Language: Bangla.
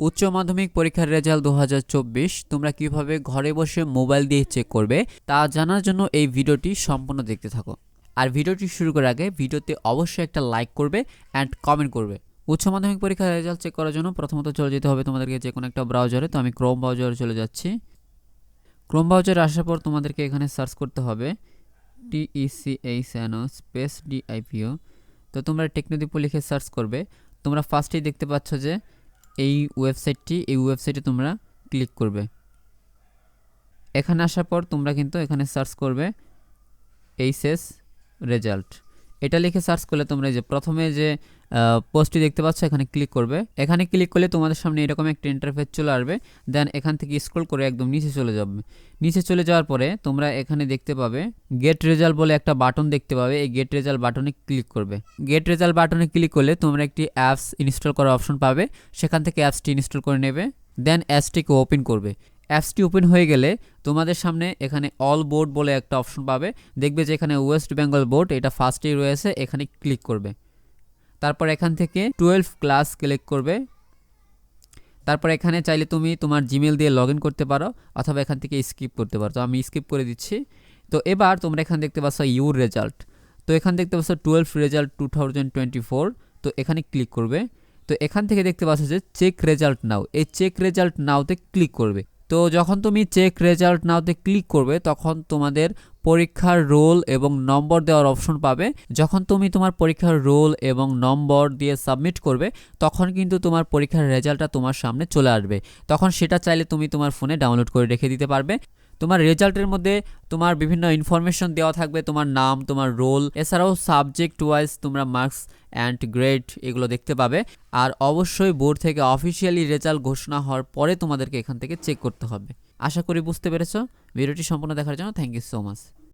উচ্চ মাধ্যমিক পরীক্ষার রেজাল্ট দু হাজার চব্বিশ, তোমরা কীভাবে ঘরে বসে মোবাইল দিয়ে চেক করবে তা জানার জন্য এই ভিডিওটি সম্পূর্ণ দেখতে থাকো। আর ভিডিওটি শুরু করার আগে ভিডিওতে অবশ্যই একটা লাইক করবে অ্যান্ড কমেন্ট করবে। উচ্চ মাধ্যমিক পরীক্ষার রেজাল্ট চেক করার জন্য প্রথমত চলে যেতে হবে তোমাদেরকে যে কোনো একটা ব্রাউজারে তো আমি ক্রোম ব্রাউজারে চলে যাচ্ছি। ক্রোম ব্রাউজারে আসার পর তোমাদেরকে এখানে সার্চ করতে হবে টিইসিএইচ এন স্পেস ডিআইপিও তো তোমরা টেকনোদীপ লিখে সার্চ করবে। তোমরা ফার্স্টেই দেখতে পাচ্ছ যে এই ওয়েবসাইটটি, এই ওয়েবসাইটে তোমরা ক্লিক করবে। এখানে আসার পর তোমরা কিন্তু এখানে সার্চ করবে এইচএস রেজাল্ট। এটা লিখে সার্চ করলে তোমরা এই যে প্রথমে যে পোস্টটি দেখতে পাচ্ছ, এখানে ক্লিক করবে। এখানে ক্লিক করলে তোমাদের সামনে এরকম একটা ইন্টারফেস চলে আসবে। দেন এখান থেকে স্ক্রল করে একদম নিচে চলে যাবে। নিচে চলে যাওয়ার পরে তোমরা এখানে দেখতে পাবে গেট রেজাল্ট বলে একটা বাটন দেখতে পাবে। এই গেট রেজাল্ট বাটনে ক্লিক করবে। গেট রেজাল্ট বাটনে ক্লিক করলে তোমরা একটি অ্যাপস ইনস্টল করার অপশন পাবে। সেখান থেকে অ্যাপসটি ইনস্টল করে নেবে। দেন অ্যাপসটিকে ওপেন করবে। অ্যাপসটি ওপেন হয়ে গেলে তোমাদের সামনে এখানে অল বোর্ড বলে একটা অপশন পাবে। দেখবে যে এখানে ওয়েস্ট বেঙ্গল বোর্ড এটা ফার্স্টেই রয়েছে, এখানে ক্লিক করবে। তারপর এখান থেকে টুয়েলভ ক্লাস ক্লিক করবে। তারপর এখানে চাইলে তুমি তোমার জিমেল দিয়ে লগ করতে পারো অথবা এখান থেকে স্কিপ করতে পারো। তো আমি স্কিপ করে দিচ্ছি। তো এবার তোমরা এখানে দেখতে পাচ্ছ ইউর রেজাল্ট তো এখান দেখতে পাচ্ছ টুয়েলভ রেজাল্ট টু তো এখানে ক্লিক করবে। তো এখান থেকে দেখতে পাচ্ছ যে চেক রেজাল্ট নাও এই চেক রেজাল্ট নাওতে ক্লিক করবে। তো যখন তুমি চেক রেজাল্ট নাওতে ক্লিক করবে, তখন তোমাদের পরীক্ষার রোল এবং নম্বর দেওয়ার অপশন পাবে। যখন তুমি তোমার পরীক্ষার রোল এবং নম্বর দিয়ে সাবমিট করবে, তখন কিন্তু তোমার পরীক্ষার রেজাল্টটা তোমার সামনে চলে আসবে। তখন সেটা চাইলে তুমি তোমার ফোনে ডাউনলোড করে রেখে দিতে পারবে। তোমার রেজাল্টের মধ্যে তোমার বিভিন্ন ইনফরমেশন দেওয়া থাকবে, তোমার নাম, তোমার রোল, এছাড়াও সাবজেক্ট ওয়াইজ তোমরা মার্কস অ্যান্ড গ্রেড এগুলো দেখতে পাবে। আর অবশ্যই বোর্ড থেকে অফিসিয়ালি রেজাল্ট ঘোষণা হওয়ার পরে তোমাদেরকে এখান থেকে চেক করতে হবে। আশা করি বুঝতে পেরেছ। ভিডিওটি সম্পূর্ণ দেখার জন্য থ্যাংক ইউ সো মাচ